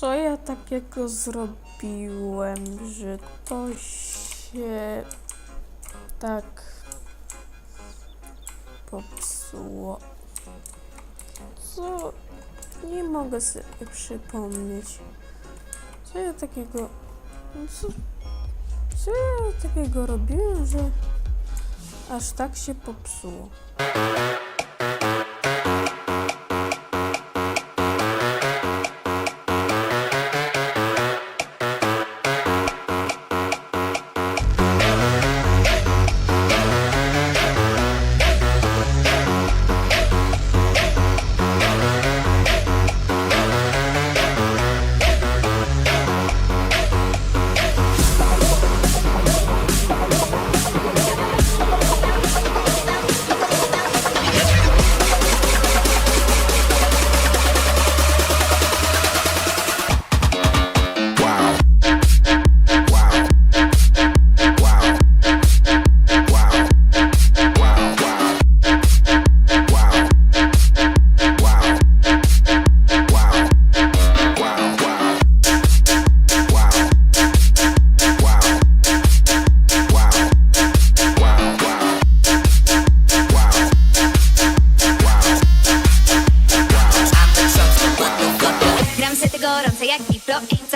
Co ja takiego zrobiłem, że to się tak popsuło? Co? Nie mogę sobie przypomnieć. Co ja takiego... Co, co ja takiego robiłem, że aż tak się popsuło?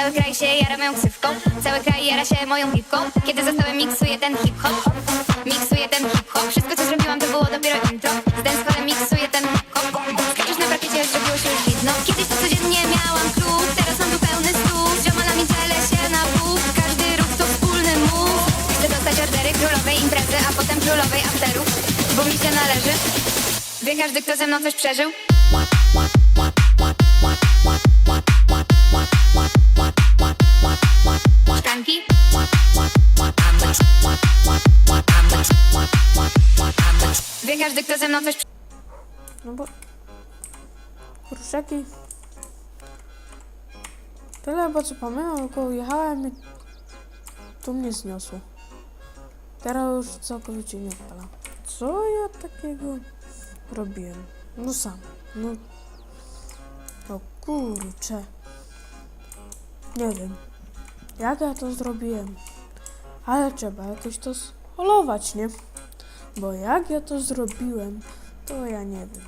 Cały kraj się jara moją ksywką. Cały kraj jara się moją piwką Kiedy zostałem miksuję ten hip-hop Miksuję ten hip-hop. Wszystko co zrobiłam to było dopiero intro. Z danceholem miksuję ten hip-hop. Skaczesz na parkiecie, zrobiło się już widno. Kiedyś to codziennie miałam klub Teraz mam tu pełny stół. Z ziomalami dzielę się na pół Każdy ruch to wspólny move Chcę dostać ordery królowej imprezy A potem królowej afterów. Bo mi się należy. Wie każdy kto ze mną coś przeżył Szklanki Wie każdy kto ze mną coś No bo kurczaki tyle bo co pamiętam, tylko jechałem i tu mnie zniosło. Teraz już całkowicie nie odpala. Co ja takiego robiłem? No sam. No. O kurcze. Nie wiem. Jak ja to zrobiłem? Ale trzeba jakoś to scholować, nie? Bo jak ja to zrobiłem, to ja nie wiem.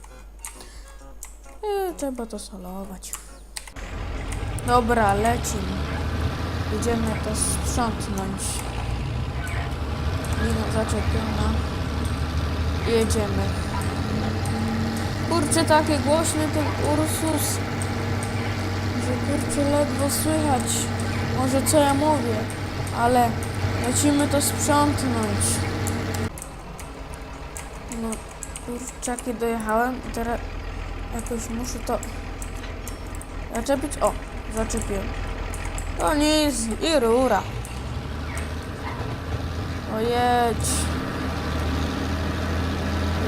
E, trzeba to solować. Dobra, lecimy. Idziemy to sprzątnąć. Lina zaczepiona. Jedziemy. Kurczę, takie głośny ten Ursus, że kurczę ledwo słychać. Może co ja mówię, ale lecimy to sprzątnąć. No, kurczaki dojechałem i teraz jakoś muszę to zaczepić. O, zaczepiłem. To nic i rura. O jedź.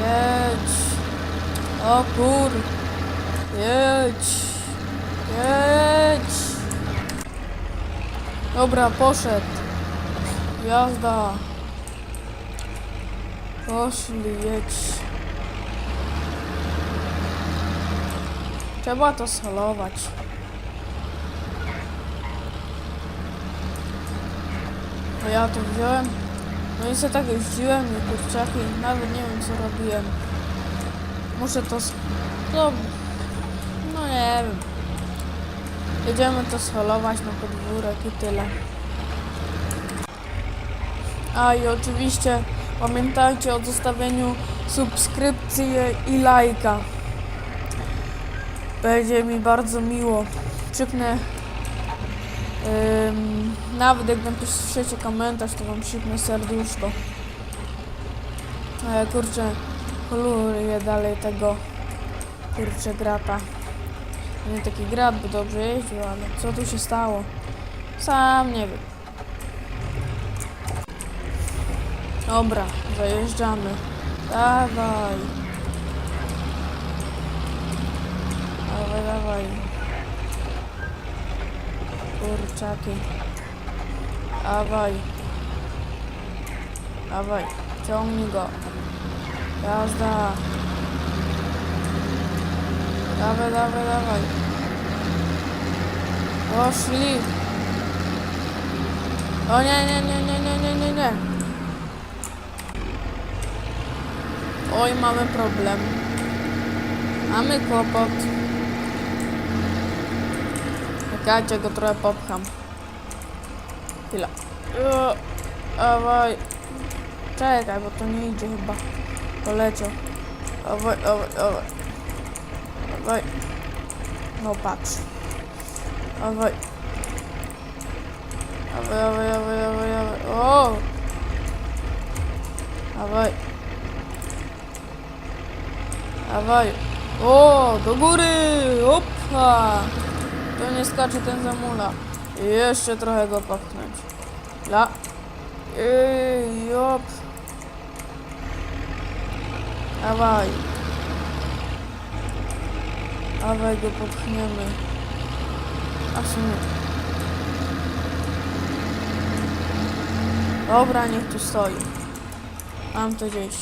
Jedź. O kur. Jedź. Jedź. Dobra, poszedł. Jazda. Poszli, jedź. Trzeba to solować. No ja to wziąłem. No i sobie tak jeździłem i kurczaki, nawet nie wiem co robiłem. Muszę to... No, no nie wiem. Jedziemy to scholować na podwórek i tyle. A i oczywiście pamiętajcie o zostawieniu subskrypcji i lajka. Będzie mi bardzo miło. Przypnę nawet jak napiszecie komentarz, to wam przypnę serduszko. Ale kurczę, poluję dalej tego kurczę grata. Nie taki grat, bo dobrze jeździł, ale co tu się stało? Sam nie wiem. Dobra, zajeżdżamy. Dawaj. Dawaj, dawaj. Kurczaki. Dawaj. Dawaj. Ciągnij go. Jazda. Dawaj, dawaj, dawaj. Poszli. O nie, nie, nie, nie, nie, nie, nie, nie. Oj, mamy problem. Mamy kłopot. Czekajcie, go trochę popcham. Chwila. O. Czekaj, bo to nie idzie chyba. Poleciał. Dawaj, dawaj, dawaj. Dawaj. No patrz. Dawaj. Dawaj, dawaj, dawaj, dawaj, dawaj. O! Dawaj. Dawaj. O, do góry! Opa! To nie skacze ten zamula. Jeszcze trochę go popchnąć. La. Ej, jop. Dawaj. Dawaj go popchniemy. A w sumie. Dobra, niech tu stoi. Mam to gdzieś.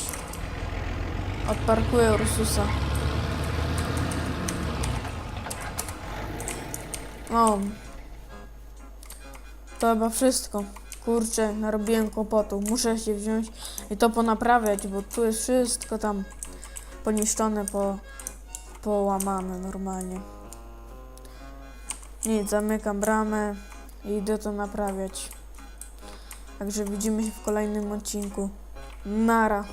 Odparkuję Ursusa. No. To chyba wszystko. Kurczę, narobiłem kłopotu. Muszę się wziąć i to ponaprawiać, bo tu jest wszystko tam poniszczone, po, połamane normalnie. Nic, zamykam bramę i idę to naprawiać. Także widzimy się w kolejnym odcinku. Nara.